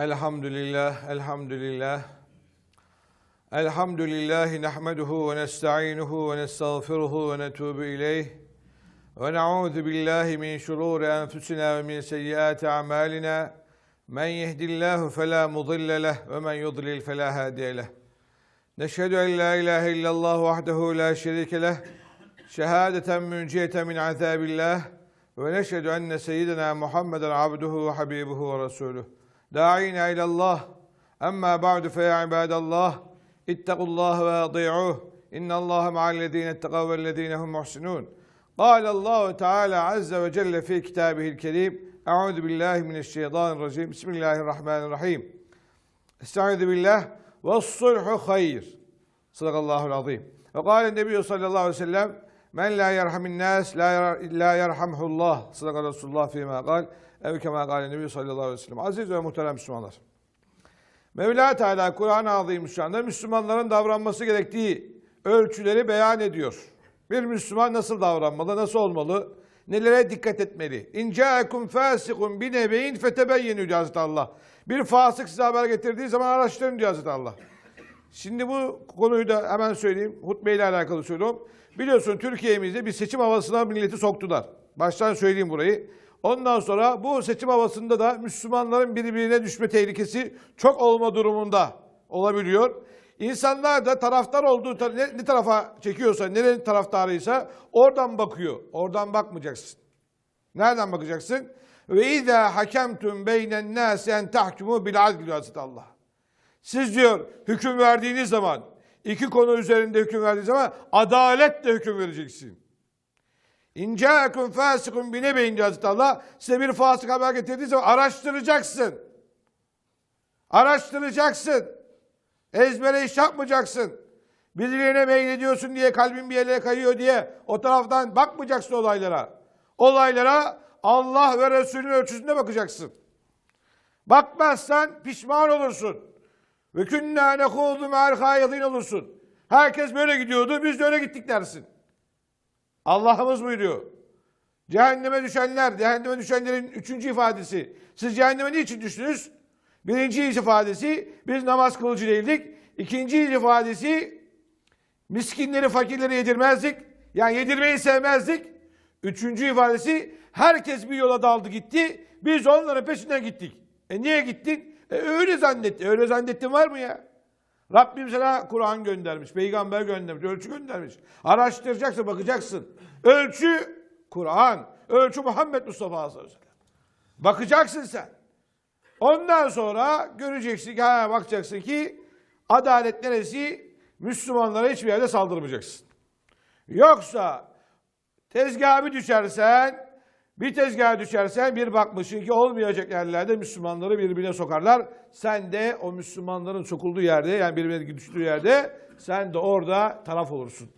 Elhamdülillah, elhamdülillah. Elhamdülillahi nehmeduhu ve nesta'inuhu ve nestağfiruhu ve netubu ileyh. Ve na'udhu billahi min şururi enfusina ve min seyyiati a'malina. Men yehdillahu fela mudille leh ve men yudlil fela hadiye leh. Neşhedü en la ilahe illallah vahdehu la şerike leh. Şehadeten münciyeten min azabillah. Ve neşhedü enne seyyidina Muhammeden abduhu ve habibuhu ve resuluh. داعينا إلى الله أما بعد فيا عباد الله اتقوا الله وأطيعوه إن الله مع الذين اتقوا والذين هم محسنون قال الله تعالى عز وجل في كتابه الكريم أعوذ بالله من الشيطان الرجيم بسم الله الرحمن الرحيم استعوذ بالله والصلح خير صدق الله العظيم وقال النبي صلى الله عليه وسلم من لا يرحم الناس لا ير- لا يرحمه الله صدق رسول الله فيما قال ev kema gâle Nebi sallallahu aleyhi ve sellem. Aziz ve muhterem Müslümanlar. Mevla Teala Kur'an-ı Azimüşşan'da Müslümanların davranması gerektiği ölçüleri beyan ediyor. Bir Müslüman nasıl davranmalı, nasıl olmalı, nelere dikkat etmeli? İn ca'akum fâsikun bi nebeyin fetebeyyenu diyor Hazreti Allah. Bir fasık size haber getirdiği zaman araştırın diyor Hazreti Allah. Şimdi bu konuyu da hemen söyleyeyim. Hutbeyle alakalı söylüyorum. Biliyorsun Türkiye'mizde bir seçim havasına milleti soktular. Baştan söyleyeyim burayı. Ondan sonra bu seçim havasında da Müslümanların birbirine düşme tehlikesi çok olma durumunda olabiliyor. İnsanlar da taraftar olduğu ne, ne tarafa çekiyorsa, nerenin taraftarıysa oradan bakıyor. Oradan bakmayacaksın. Nereden bakacaksın? Ve izâ hakemtum beynen nâsi en tahkumu bil adl diyor Allah. Siz diyor hüküm verdiğiniz zaman, iki konu üzerinde hüküm verdiğiniz zaman adaletle hüküm vereceksin. İncâeküm fâsikun binebeyin diyor Hazreti Allah. Size bir fasık haber getirdiği araştıracaksın. Araştıracaksın. Ezbere iş yapmayacaksın. Birilerine meylediyorsun diye kalbin bir yere kayıyor diye o taraftan bakmayacaksın olaylara. Olaylara Allah ve Resulünün ölçüsünde bakacaksın. Bakmazsan pişman olursun. Ve künnâ nekûdü me'al olursun. Herkes böyle gidiyordu, biz de öyle gittik dersin. Allah'ımız buyuruyor. Cehenneme düşenler, cehenneme düşenlerin üçüncü ifadesi. Siz cehenneme niçin düştünüz? Birinci ifadesi, biz namaz kılıcı değildik. İkinci ifadesi, miskinleri, fakirleri yedirmezdik. Yani yedirmeyi sevmezdik. Üçüncü ifadesi, herkes bir yola daldı gitti. Biz onların peşinden gittik. E niye gittin? E öyle zannetti. Öyle zannettin var mı ya? Rabbim sana Kur'an göndermiş, peygamber göndermiş, ölçü göndermiş. Araştıracaksın, bakacaksın. Ölçü Kur'an, ölçü Muhammed Mustafa sallallahu. Bakacaksın sen. Ondan sonra göreceksin ki, ha, bakacaksın ki adalet neresi? Müslümanlara hiçbir yerde saldırmayacaksın. Yoksa tezgaha bir düşersen, bir tezgaha düşersen bir bakmışsın ki olmayacak yerlerde Müslümanları birbirine sokarlar. Sen de o Müslümanların sokulduğu yerde yani birbirine düştüğü yerde sen de orada taraf olursun.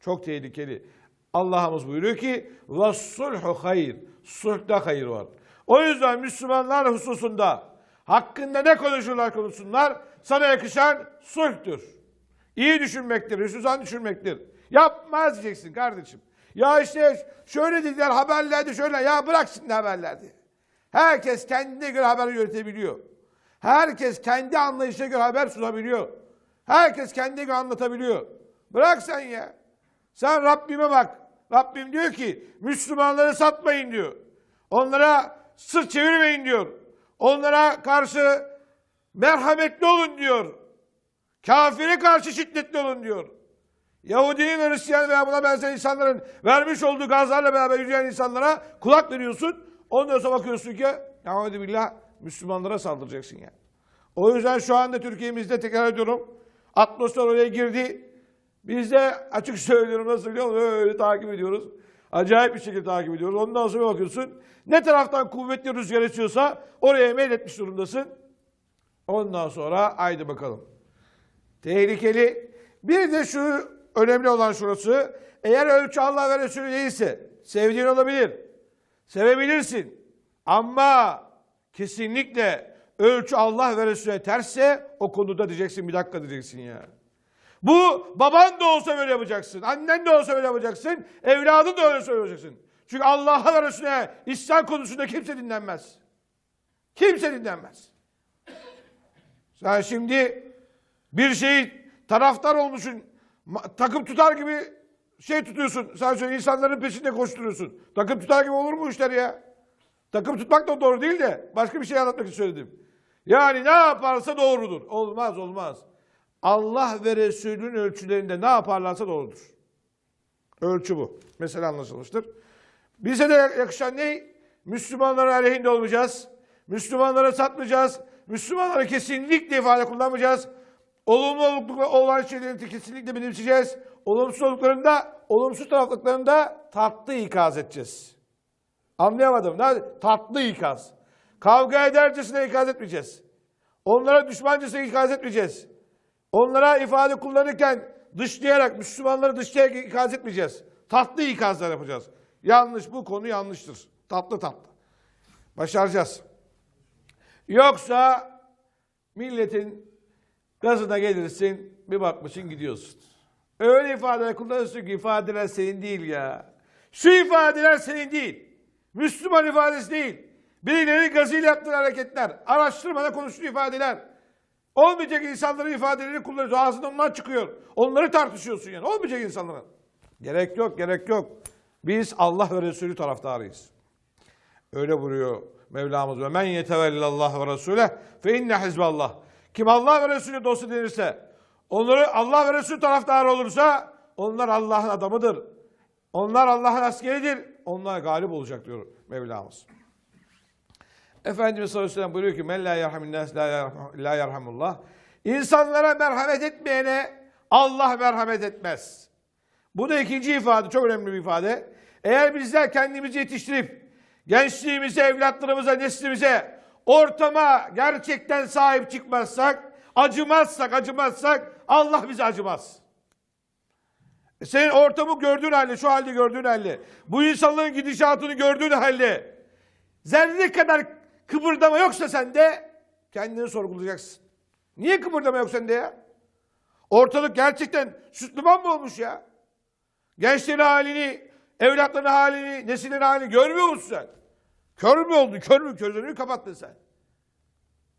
Çok tehlikeli. Allah'ımız buyuruyor ki وَالصُّلْحُ hayır. Sulhda hayır var. O yüzden Müslümanlar hususunda hakkında ne konuşurlar konuşsunlar sana yakışan sulhtür. İyi düşünmektir, hüsnüzan düşünmektir. Yapmaz diyeceksin kardeşim. Ya işte şöyle dediler haberlerde şöyle. Ya bırak şimdi haberlerde. Herkes kendine göre haber yönetebiliyor. Herkes kendi anlayışına göre haber sunabiliyor. Herkes kendine göre anlatabiliyor. Bırak sen ya. Sen Rabbime bak. Rabbim diyor ki Müslümanları satmayın diyor. Onlara sırt çevirmeyin diyor. Onlara karşı merhametli olun diyor. Kafire karşı şiddetli olun diyor. Yahudinin ve Hristiyan veya buna benzer insanların vermiş olduğu gazlarla beraber yürüyen insanlara kulak veriyorsun. Ondan sonra bakıyorsun ki Yahudi billah Müslümanlara saldıracaksın yani. O yüzden şu anda Türkiye'mizde tekrar ediyorum. Atmosfer oraya girdi. Biz de açık söylüyorum nasıl biliyor musun? Öyle takip ediyoruz. Acayip bir şekilde takip ediyoruz. Ondan sonra bakıyorsun. Ne taraftan kuvvetli rüzgar esiyorsa oraya meyletmiş durumdasın. Ondan sonra haydi bakalım. Tehlikeli. Bir de şu önemli olan şurası. Eğer ölçü Allah ve Resulü değilse sevdiğin olabilir. Sevebilirsin. Ama kesinlikle ölçü Allah ve Resulüne tersse o konuda diyeceksin bir dakika diyeceksin ya. Bu baban da olsa böyle yapacaksın. Annen de olsa böyle yapacaksın. Evladın da öyle söyleyeceksin. Çünkü Allah'a ve Resulüne İslam konusunda kimse dinlenmez. Kimse dinlenmez. Sen şimdi bir şeyi taraftar olmuşsun, takım tutar gibi şey tutuyorsun. Sen şöyle insanların peşinde koşturuyorsun. Takım tutar gibi olur mu işler ya? Takım tutmak da doğru değil de başka bir şey anlatmak için söyledim. Yani ne yaparsa doğrudur. Olmaz olmaz. Allah ve Resulünün ölçülerinde ne yaparlarsa doğrudur. Ölçü bu. Mesela anlaşılmıştır. Bize de yakışan ne? Müslümanların aleyhinde olmayacağız. Müslümanlara satmayacağız. Müslümanlara kesinlikle ifade kullanmayacağız. Olumlu olumlu olan şeyleri kesinlikle benimseyeceğiz. Olumsuz olduklarında, olumsuz taraflıklarında tatlı ikaz edeceğiz. Anlayamadım. Ne? Tatlı ikaz. Kavga edercesine ikaz etmeyeceğiz. Onlara düşmancasına ikaz etmeyeceğiz. Onlara ifade kullanırken dışlayarak, Müslümanları dışlayarak ikaz etmeyeceğiz. Tatlı ikazlar yapacağız. Yanlış, bu konu yanlıştır. Tatlı tatlı. Başaracağız. Yoksa milletin gazına gelirsin, bir bakmışsın gidiyorsun. Öyle ifadeler kullanıyorsun ki ifadeler senin değil ya. Şu ifadeler senin değil. Müslüman ifadesi değil. Birilerinin gazıyla yaptığı hareketler. Araştırmada konuştuğu ifadeler. Olmayacak insanların ifadelerini kullanıyorsun. Ağzından onlar çıkıyor. Onları tartışıyorsun yani. Olmayacak insanların. Gerek yok, gerek yok. Biz Allah ve Resulü taraftarıyız. Öyle buyuruyor Mevlamız. Ve men yetevellallah ve Resuleh fe inne hizballah. Kim Allah ve Resulü dostu denirse, onları Allah ve Resulü taraftarı olursa, onlar Allah'ın adamıdır. Onlar Allah'ın askeridir. Onlar galip olacak diyor Mevlamız. Efendimiz sallallahu aleyhi ve buyuruyor ki men la yerhamin nas la yerhamullah. İnsanlara merhamet etmeyene Allah merhamet etmez. Bu da ikinci ifade, çok önemli bir ifade. Eğer bizler kendimizi yetiştirip gençliğimize, evlatlarımıza, neslimize, ortama gerçekten sahip çıkmazsak, acımazsak, acımazsak Allah bize acımaz. E Senin ortamı gördüğün halde, şu halde gördüğün halde, bu insanların gidişatını gördüğün halde, zerre kadar kıpırdama yoksa sende kendini sorgulayacaksın. Niye kıpırdama yok sende ya? Ortalık gerçekten Müslüman mı olmuş ya? Gençlerin halini, evlatların halini, nesillerin halini görmüyor musun sen? Kör mü oldun? Kör mü? Gözlerini kapattın sen.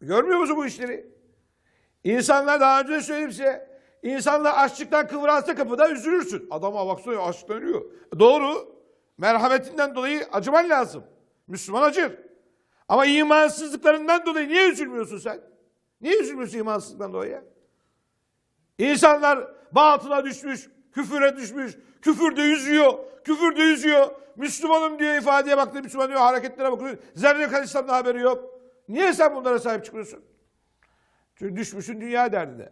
Görmüyor musun bu işleri? İnsanlar daha önce de söyledim size. İnsanlar açlıktan kıvransa kapıda üzülürsün. Adama baksana açlıktan ölüyor. Doğru. Merhametinden dolayı acıman lazım. Müslüman acır. Ama imansızlıklarından dolayı niye üzülmüyorsun sen? Niye üzülmüyorsun imansızlıktan dolayı? İnsanlar batıla düşmüş, küfüre düşmüş, küfürde yüzüyor, küfürde yüzüyor. Müslümanım diyor ifadeye baktı, Müslüman diyor hareketlere bakıyor. Zerre kadar İslam'da haberi yok. Niye sen bunlara sahip çıkıyorsun? Çünkü düşmüşsün dünya derdine.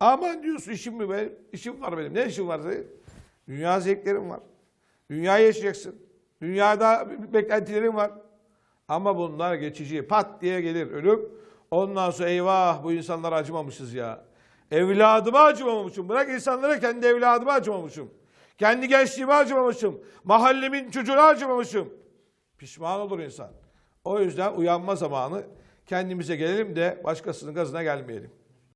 Aman diyorsun işim mi benim? İşim var benim. Ne işim var senin? Dünya zevklerim var. Dünyayı yaşayacaksın. Dünyada beklentilerin var. Ama bunlar geçici. Pat diye gelir ölüm. Ondan sonra eyvah bu insanlara acımamışız ya. Evladıma acımamışım. Bırak insanlara kendi evladıma acımamışım. Kendi gençliğime acımamışım. Mahallemin çocuğuna acımamışım. Pişman olur insan. O yüzden uyanma zamanı kendimize gelelim de başkasının gazına gelmeyelim.